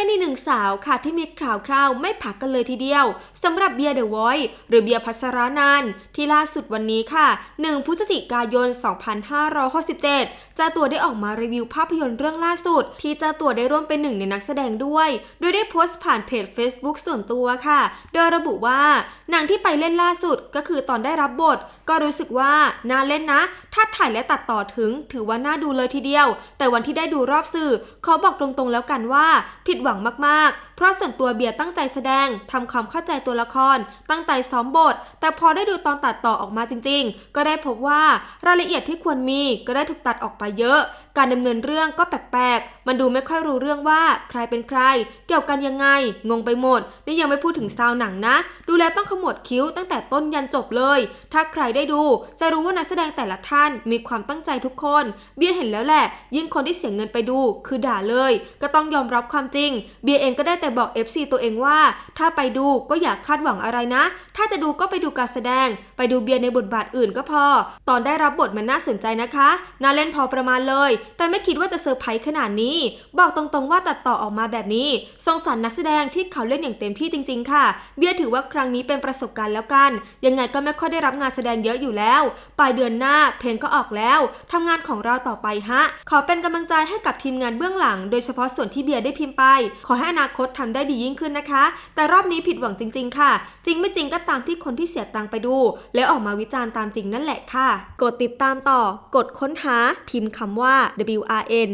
เป็นอีกหนึ่งสาวค่ะที่มีข่าวคราวไม่ผักกันเลยทีเดียวสำหรับเบียร์เดอะวอยหรือเบียร์พัสรานันท์ที่ล่าสุดวันนี้ค่ะ 1 พฤศจิกายน 2567เจ้าตัวได้ออกมารีวิวภาพยนตร์เรื่องล่าสุด ที่เจ้าตัวได้ร่วมเป็นหนึ่งในนักแสดงด้วย โดยได้โพสต์ผ่านเพจ Facebook ส่วนตัวค่ะ โดยระบุว่าหนังที่ไปเล่นล่าสุดก็คือตอนได้รับบท ก็รู้สึกว่าน่าเล่นนะ ถ้าถ่ายและตัดต่อถึง ถือว่าน่าดูเลยทีเดียว แต่วันที่ได้ดูรอบสื่อขอบอกตรงๆแล้วกันว่า ผิดหวังมาก เพราะส่วนตัวเบียร์ตั้งใจแสดงทำความเข้าใจตัวละคร ตั้งใจซ้อมบท แต่พอได้ดูตอนตัดต่อออกมาจริง ๆ ก็ได้พบว่ารายละเอียดที่ควรมีก็ได้ถูกตัดออกไปเยอะ การดำเนินเรื่องก็แปลกๆ มันดูไม่ค่อยรู้เรื่องว่าใครเป็นใคร เกี่ยวกันยังไง งงไปหมด นี่ยังไม่พูดถึงซาวหนังนะ ดูแลต้องขมวดคิ้วตั้งแต่ต้นยันจบเลย ถ้าใครได้ดู จะรู้ว่านักแสดงแต่ละท่านมีความตั้งใจทุกคน เบียร์เห็นแล้วแหละ ยิ่งคนที่เสียเงินไปดู คือด่าเลย ก็ต้องยอมรับความจริง เบียร์เองก็ได้แต่บอก FC ตัวเองว่า ถ้าไปดูก็อย่าคาดหวังอะไรนะ ถ้าจะดูก็ไปดูการแสดง ไปดูเบียร์ในบทบาทอื่นก็พอ ตอนได้รับบทมันน่าสนใจนะคะ น่าเล่นพอประมาณเลย แต่ไม่คิดว่าจะเซอร์ไพรส์ขนาดนี้ บอกตรงๆว่าตัดต่อออกมาแบบนี้ สงสารนักแสดงที่เขาเล่นอย่างเต็มที่จริง ๆ ค่ะ เบียร์ถือว่าครั้งนี้เป็นประสบการณ์แล้วกัน ยังไงก็ไม่ค่อยได้รับงานแสดงเยอะอยู่แล้ว ปลายเดือนหน้าเพลงก็ออกแล้วทำงานของเราต่อไปฮะ ขอเป็นกำลังใจให้กับทีมงานเบื้องหลัง โดยเฉพาะส่วนที่เบียร์ได้พิมพ์ไป ขอให้อนาคตทำได้ดียิ่งขึ้นนะคะ แต่รอบนี้ผิดหวังจริง ๆ ค่ะ จริงไม่จริงก็ตามที่คนที่เสียตังค์ไปดู แล้วออกมาวิจารณ์ตามจริงนั่นแหละค่ะ กดติดตามต่อ กดค้นหา พิมพ์คำว่า WRN